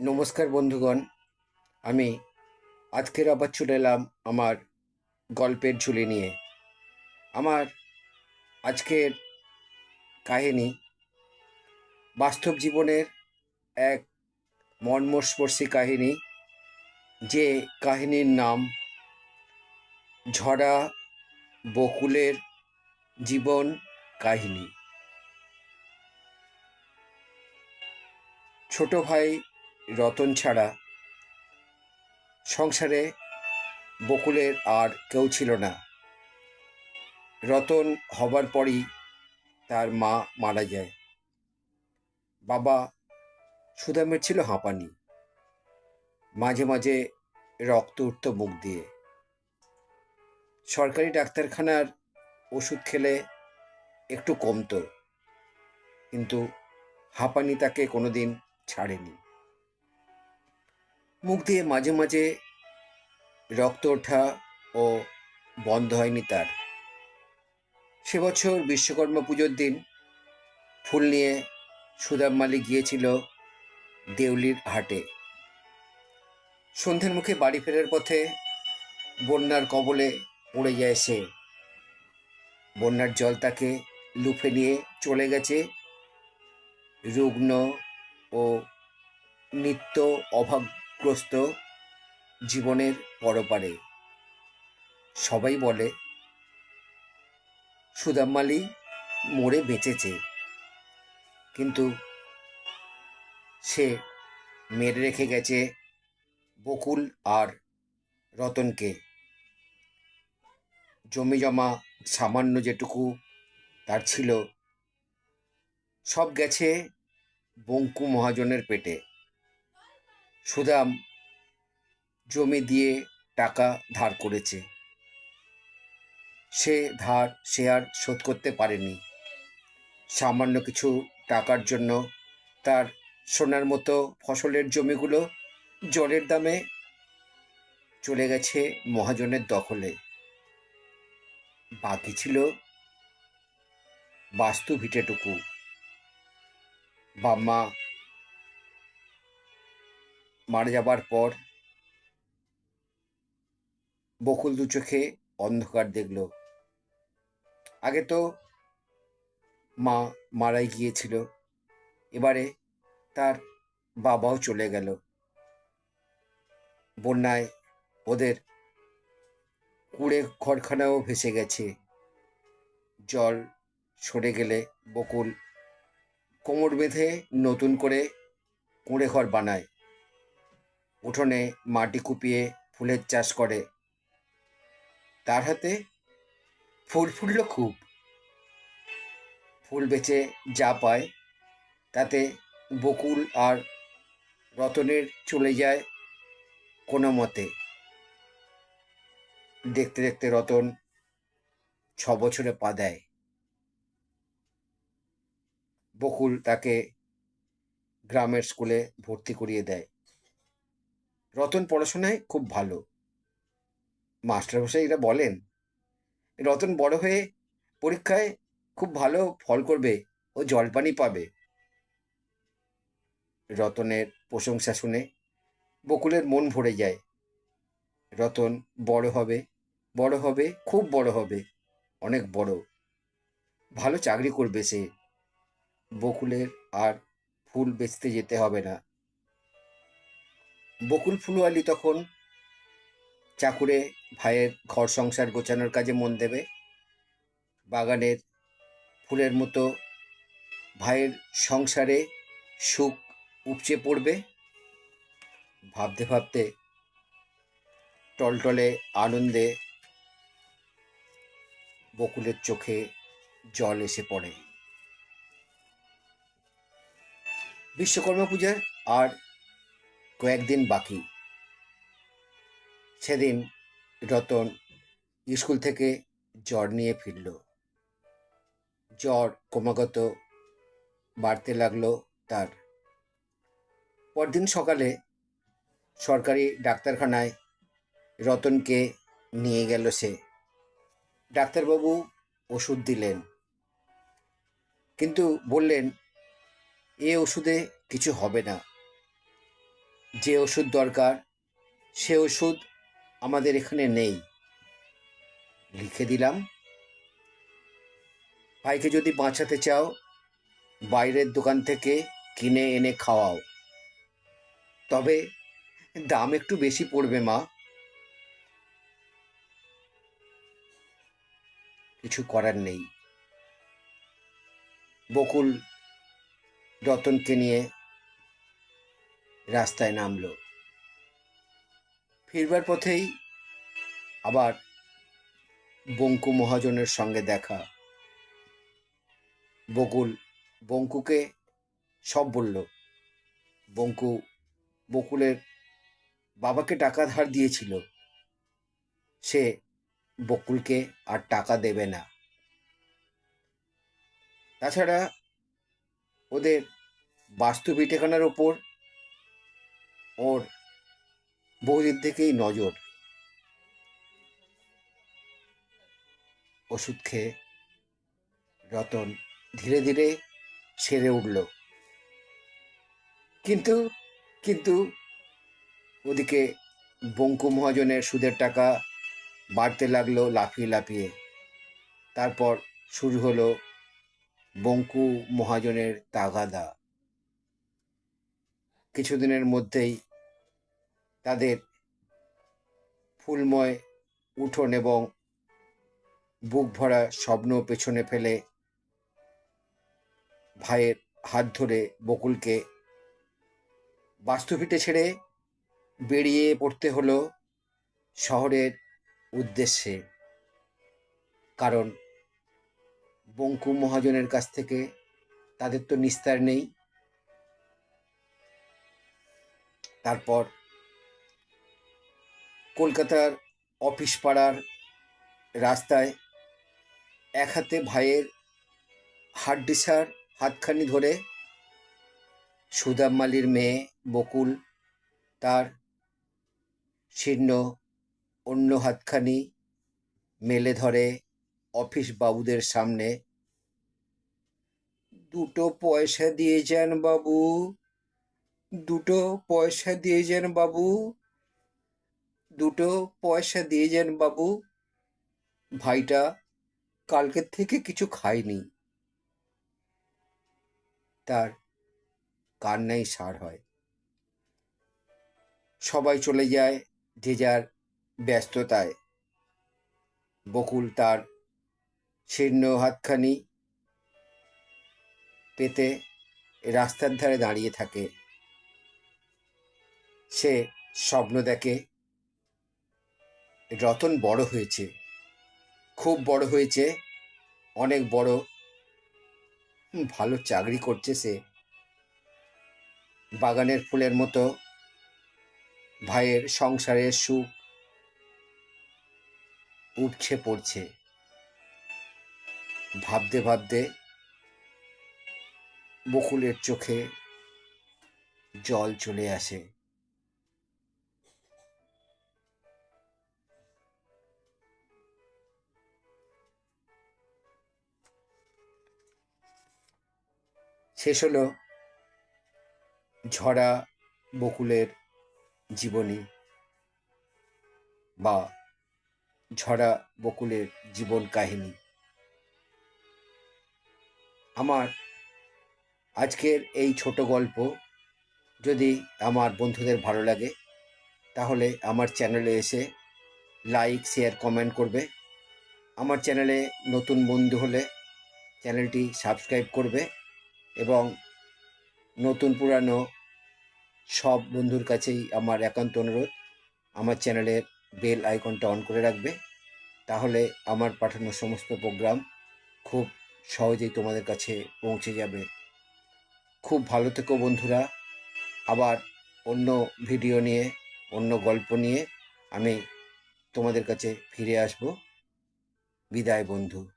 নমস্কার বন্ধুগণ, আমি আজকের আবার চলে এলাম আমার গল্পের ঝুলি নিয়ে। আমার আজকের কাহিনী বাস্তব জীবনের এক মর্মস্পর্শী কাহিনী, যে কাহিনীর নাম ঝরা বকুলের জীবন কাহিনী। ছোট ভাই রতন ছাড়া সংসারে বকুলের আর কেউ ছিল না। রতন হবার পরই তার মা মারা যায়। বাবা সুদামের ছিল হাঁপানি। মাঝে মাঝে রক্ত উঠত মুখ দিয়ে। সরকারি ডাক্তারখানার ওষুধ খেলে একটু কমতো, কিন্তু হাঁপানি তাকে কোনোদিন ছাড়েনি। মুখ দিয়ে মাঝে মাঝে রক্ত ওঠা ও বন্ধ হয়নি তার। সে বছর বিশ্বকর্মা পুজোর দিন ফুল নিয়ে সুদাম মালিক গিয়েছিল দেউলির হাটে। সন্ধ্যের মুখে বাড়ি ফেরার পথে বন্যার কবলে পড়ে যায় সে। বন্যার জল তাকে লুফে নিয়ে চলে গেছে। রুগ্ন ও নিত্য অভাবগ্রস্ত জীবনের পরপারে। সবাই বলে, সুদাম্মালি মরে বেঁচেছে। কিন্তু সে মেরে রেখে গেছে বকুল আর রতনকে। জমি জমা সামান্য যেটুকু তার ছিল, সব গেছে বঙ্কু মহাজনের পেটে। সুদাম জমি দিয়ে টাকা ধার করেছে। সে ধার সে আর শোধ করতে পারেনি। সামান্য কিছু টাকার জন্য তার সোনার মতো ফসলের জমিগুলো জলের দামে চলে গেছে মহাজনের দখলে। বাকি ছিল বাস্তু ভিটেটুকু। বাম্মা মারা যাবার পর বকুল দু চোখে অন্ধকার দেখল। আগে তো মা মারাই গিয়েছিল, এবারে তার বাবাও চলে গেল। বন্যায় ওদের কুড়ে ঘরখানাও ভেসে গেছে। জল সরে গেলে বকুল কোমর বেঁধে নতুন করে কুঁড়ে ঘর বানায়। উঠোনে মাটি কুপিয়ে ফুলের চাষ করে। তার হাতে ফুল ফুটল খুব। ফুল বেচে যা পায়, তাতে বকুল আর রতনের চলে যায় কোনো মতে। দেখতে দেখতে রতন ছ বছরে পা দেয়। বকুল তাকে গ্রামের স্কুলে ভর্তি করিয়ে দেয়। রতন পড়াশোনায় খুব ভালো। মাস্টারমশাইরা বলেন, রতন বড় হয়ে পরীক্ষায় খুব ভালো ফল করবে ও জলপানি পাবে। রতনের প্রশংসা শুনে বকুলের মন ভরে যায়। রতন বড় হবে বড় হবে, খুব বড় হবে, অনেক বড়। ভালো চাকরি করবে সে। বকুলের আর ফুল বেচতে যেতে হবে না। বকুল ফুলওয়ালি তখন চাকুরে ভাইয়ের ঘর সংসার গোছানোর কাজে মন দেবে। বাগানের ফুলের মতো ভাইয়ের সংসারে সুখ উপচে পড়বে। ভাবতে ভাবতে টলটলে আনন্দে বকুলের চোখে জল এসে পড়ে। বিশ্বকর্মা পূজার আর কয়েকদিন বাকি। সেদিন রতন স্কুল থেকে জ্বর নিয়ে ফিরল। জ্বর ক্রমাগত বাড়তে লাগল তার। পরদিন সকালে সরকারি ডাক্তারখানায় রতনকে নিয়ে গেল সে। ডাক্তারবাবু ওষুধ দিলেন। কিন্তু বললেন, এ ওষুধে কিছু হবে না। যে ওষুধ দরকার, সে ওষুধ আমাদের এখানে নেই। লিখে দিলাম। ভাইকে যদি বাঁচাতে চাও, বাইরের দোকান থেকে কিনে এনে খাওয়াও। তবে দাম একটু বেশি পড়বে, মা। কিছু করার নেই। বকুল রতনকে নিয়ে রাস্তায় নামলো। ফিরবার পথেই আবার বঙ্কু মহাজনের সঙ্গে দেখা। বকুল বঙ্কুকে সব বলল। বঙ্কু বকুলের বাবাকে টাকা ধার দিয়েছিল। সে বকুলকে আর টাকা দেবে না। তাছাড়া ওদের বাস্তু বিটেখানার ওপর ওর বহুদিন থেকেই নজর। ওষুধ খেয়ে রতন ধীরে ধীরে সেরে উঠল। কিন্তু কিন্তু ওদিকে বঙ্কু মহাজনের সুদের টাকা বাড়তে লাগল লাফিয়ে লাফিয়ে। তারপর শুরু হলো বঙ্কু মহাজনের তাগাদা। কিছুদিনের মধ্যেই তাদের ফুলময় উঠোন এবং বুক ভরা স্বপ্ন পেছনে ফেলে ভাইয়ের হাত ধরে বকুলকে বাস্তুভিটে ছেড়ে বেরিয়ে পড়তে হলো শহরের উদ্দেশ্যে। কারণ বঙ্কু মহাজনের কাছ থেকে তাদের তো নিস্তার নেই। তারপর কলকাতার অফিস পাড়ার রাস্তায় এক হাতে ভাইয়ের হাড্ডিসার হাতখানি ধরে সুদাম মালির মেয়ে বকুল তার শীর্ণ অন্য হাতখানি মেলে ধরে অফিস বাবুদের সামনে। দুটো পয়সা দিয়ে যান বাবু। দুটো পয়সা দিয়ে যান বাবু। দুটো পয়সা দিয়ে যান বাবু। ভাইটা কালকের থেকে কিছু খায়নি। তার কান্নাই সার হয়। সবাই চলে যায় যে যার ব্যস্ততায়। বকুল তার শীর্ণ হাতখানি পেতে রাস্তার ধারে দাঁড়িয়ে থাকে। সে স্বপ্ন দেখে রতন বড় হয়েছে। খুব বড় হয়েছে, অনেক বড় ভালো চাকরি করছে সে। বাগানের ফুলের মতো, ভাইয়ের সংসারের সুখ উঠছে পড়ছে। ভাবতে ভাবতে বকুলের চোখে জল চলে আসে। শেষ হলো ঝরা বকুলের জীবনী বা ঝরা বকুলের জীবন কাহিনী। আমার আজকের এই ছোট গল্প যদি আমার বন্ধুদের ভালো লাগে, তাহলে আমার চ্যানেলে এসে লাইক, শেয়ার, কমেন্ট করবে। আমার চ্যানেলে নতুন বন্ধু হলে চ্যানেলটি সাবস্ক্রাইব করবে। এবং নতুন পুরানো সব বন্ধুর কাছেই আমার একান্ত অনুরোধ। আমার চ্যানেলের বেল আইকনটা অন করে রাখবে। তাহলে আমার পাঠানো সমস্ত প্রোগ্রাম খুব সহজেই তোমাদের কাছে পৌঁছে যাবে। খুব ভালো থেকো বন্ধুরা। আবার অন্য ভিডিও নিয়ে, অন্য গল্প নিয়ে আমি তোমাদের কাছে ফিরে আসব। বিদায় বন্ধু।